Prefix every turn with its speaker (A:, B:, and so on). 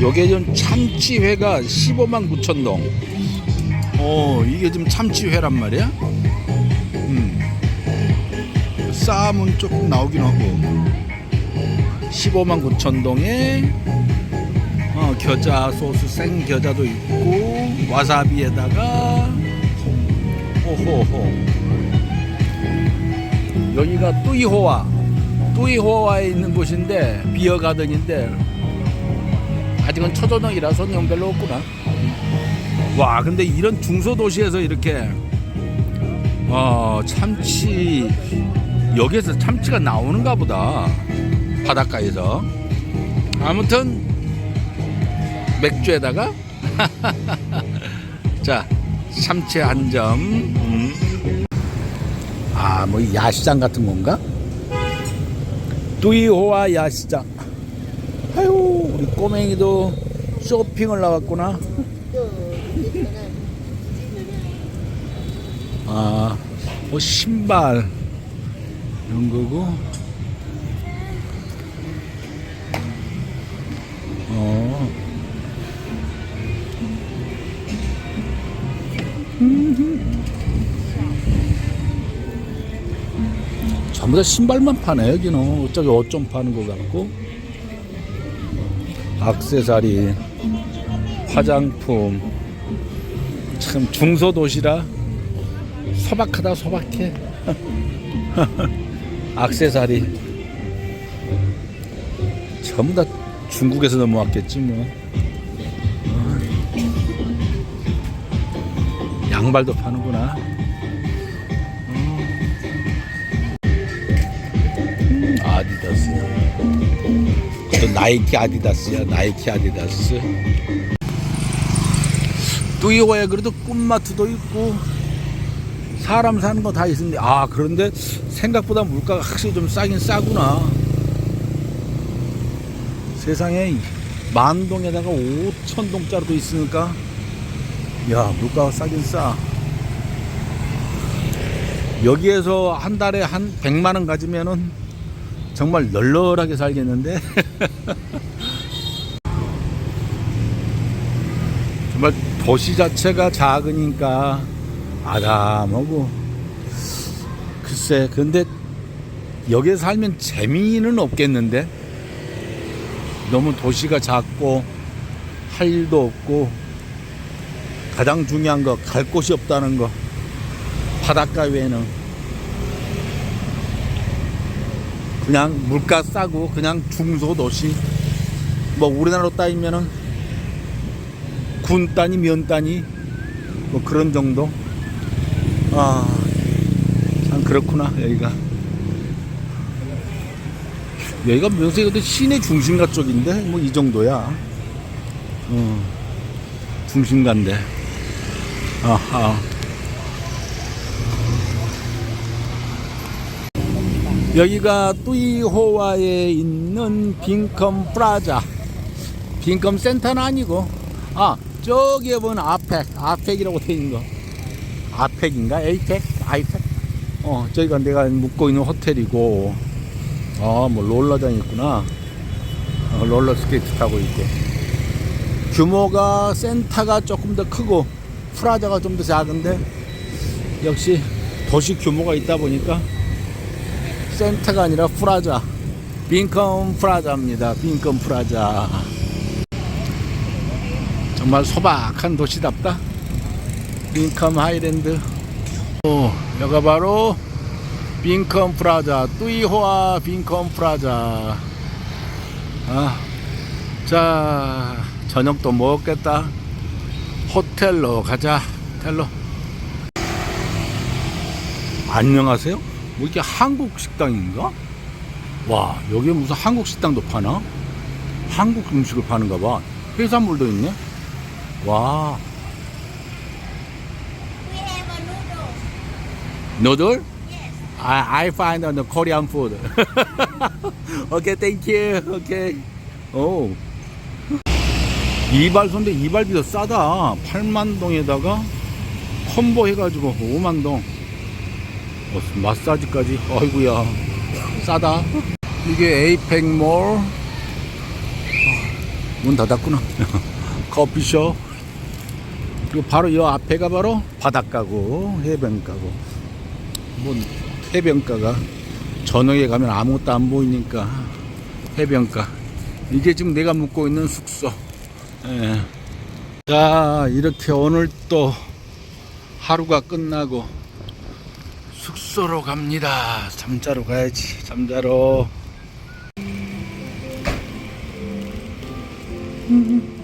A: 요게 좀 참치회가 15만 9천 동. 어, 이게 지금 참치회란 말이야? 음. 쌈은 조금 나오긴 하고. 15만 9천 동에 어, 겨자 소스 생 겨자도 있고 와사비에다가 호호호 여기가 뚜이호와 뚜이호와에 있는 곳인데 비어 가든인데 아직은 초저녁이라서 별로 없구나. 와 근데 이런 중소도시에서 이렇게 어 참치 여기에서 참치가 나오는가 보다 바닷가에서. 아무튼 맥주에다가 자 참치 한점. 음. 아뭐 야시장 같은 건가? 뚜이호와 야시장 아유 우리 꼬맹이도 쇼핑을 나왔구나. 아 뭐 신발 이런 거고. 어. 전부 다 신발만 파네 여기는. 어차피 옷 좀 파는 것 같고 악세사리 화장품 참 중소도시라 소박하다 소박해. 악세사리. 전부 다 중국에서 넘어왔겠지 뭐. 어. 양발도 파는구나. 음, 아디다스 또 나이키 아디다스야 나이키 아디다스. 뚜이호에 그래도 꿈마트도 있고 사람 사는 거 다 있는데 아 그런데 생각보다 물가가 확실히 좀 싸긴 싸구나. 세상에 만동에다가 5천 동짜리도 있으니까 야 물가가 싸긴 싸. 여기에서 한 달에 한 100만 원 가지면은 정말 널널하게 살겠는데. 정말 도시 자체가 작으니까 아담하고. 글쎄 근데 여기에 살면 재미는 없겠는데? 너무 도시가 작고 할 일도 없고 가장 중요한 거 갈 곳이 없다는 거. 바닷가 외에는 그냥 물가 싸고 그냥 중소도시. 뭐 우리나라로 따지면은 군 단위 면 단위 뭐 그런 정도? 아 참 그렇구나 여기가. 여기가 명색이 근데 시내 중심가 쪽인데? 뭐 이 정도야. 어 중심가인데. 아하 여기가 뚜이호와에 있는 빈컴 프라자. 빈컴 센터는 아니고 아 저기에 보면 아펙 아펙이라고 돼 있는 거. 아펙인가? 에이펙? 아이펙? 어 저기가 내가 묵고 있는 호텔이고 아뭐 롤러장 있구나. 어, 롤러 스케이트 타고 있고. 규모가 센터가 조금 더 크고 프라자가 좀 더 작은데 역시 도시 규모가 있다 보니까 센터가 아니라 프라자. 빈컴 프라자입니다. 빈컴 프라자. 정말 소박한 도시답다. 빈컴 하이랜드. 오, 여기가 바로 빈컴 프라자. 뚜이호아 빈컴 프라자. 아, 자 저녁도 먹겠다. 호텔로 가자. 호텔로. 안녕하세요 뭐 이게 한국 식당인가 와 여기에 무슨 한국 식당도 파나 한국 음식을 파는가 봐 해산물도 있네 와 noodle I, I find on the Korean food. okay, thank you. Okay. 오. 이발소인데 이발비도 싸다. 8만 동에다가 콤보 해가지고 5만 동. 어, 마사지까지. 아이구야. 싸다. 이게 에이펙몰. 문 닫았구나. 커피숍. 그리고 바로 이 앞에가 바로 바닷가고 해변가고. 뭐 해변가가 저녁에 가면 아무것도 안 보이니까 해변가. 이게 지금 내가 묵고 있는 숙소. 예. 자, 이렇게 오늘 또 하루가 끝나고 숙소로 갑니다. 잠자러 가야지. 잠자러. 음.